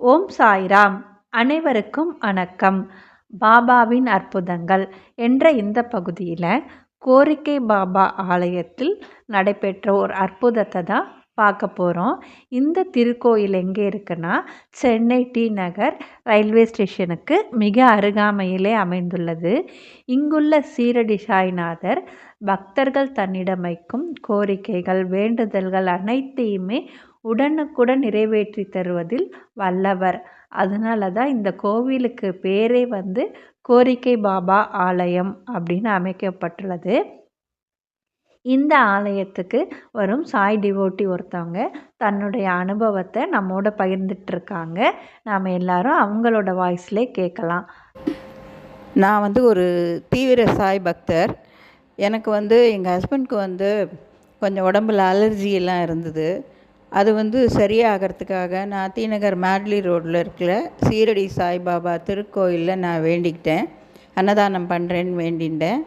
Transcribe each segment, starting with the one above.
ஓம் சாய்ராம். அனைவருக்கும் வணக்கம். பாபாவின் அற்புதங்கள். என்ற இந்த பகுதியில் கோரிக்கை பாபா ஆலயத்தில் நடைபெற்ற ஒரு அற்புதத்தை தான் பார்க்க போகிறோம் இந்த திருக்கோயில் எங்கே இருக்குன்னா சென்னை டி நகர் ரயில்வே ஸ்டேஷனுக்கு மிக அருகாமையிலே அமைந்துள்ளது. இங்குள்ள சீரடி சாய்நாதர் பக்தர்கள் தன்னிடம் வைக்கும் கோரிக்கைகள் வேண்டுதல்கள் அனைத்தையுமே உடனுக்குடன் நிறைவேற்றி தருவதில் வல்லவர். அதனால தான் இந்த கோவிலுக்கு பேரே வந்து கோரிக்கை பாபா ஆலயம் அப்படின்னு அமைக்கப்பட்டுள்ளது. இந்த ஆலயத்துக்கு வரும் சாய் டிவோட்டி ஒருத்தவங்க தன்னுடைய அனுபவத்தை நம்மோட பகிர்ந்துட்டுருக்காங்க. நாம் எல்லாரும் அவங்களோட வாய்ஸ்லே கேட்கலாம். நான் வந்து ஒரு தீவிர சாய் பக்தர். எனக்கு வந்து எங்கள் ஹஸ்பண்ட்க்கு வந்து கொஞ்சம் உடம்புல அலர்ஜி எல்லாம் இருந்தது. அது வந்து சரியாகிறதுக்காக நான் தீநகர் மேட்லி ரோட்டில் இருக்கிற சீரடி சாய்பாபா திருக்கோயிலில் நான் வேண்டிக்கிட்டேன். அன்னதானம் பண்ணுறேன்னு வேண்டிட்டேன்.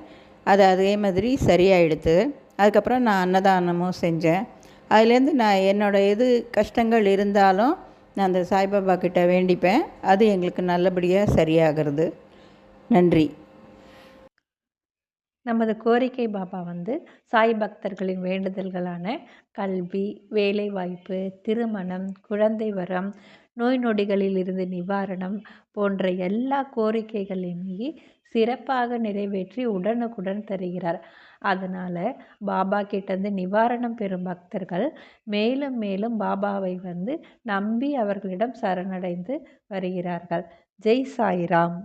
அது அதே மாதிரி சரியாயிடுது அதுக்கப்புறம் நான் அன்னதானமும் செஞ்சேன். அதுலேருந்து நான் என்னோடய எது கஷ்டங்கள் இருந்தாலும் நான் அந்த சாய்பாபா கிட்ட வேண்டிப்பேன். அது எங்களுக்கு நல்லபடியாக சரியாகிறது. நன்றி. நமது கோரிக்கை பாபா வந்து சாய் பக்தர்களின் வேண்டுதல்களான கல்வி வேலைவாய்ப்பு திருமணம் குழந்தை வரம் நோய் நொடிகளில் இருந்து நிவாரணம் போன்ற எல்லா கோரிக்கைகளையுமே சிறப்பாக நிறைவேற்றி உடனுக்குடன் தருகிறார். அதனால் பாபா கிட்டேருந்து நிவாரணம் பெறும் பக்தர்கள் மேலும் மேலும் பாபாவை வந்து நம்பி அவர்களிடம் சரணடைந்து வருகிறார்கள். ஜெய் சாய்ராம்.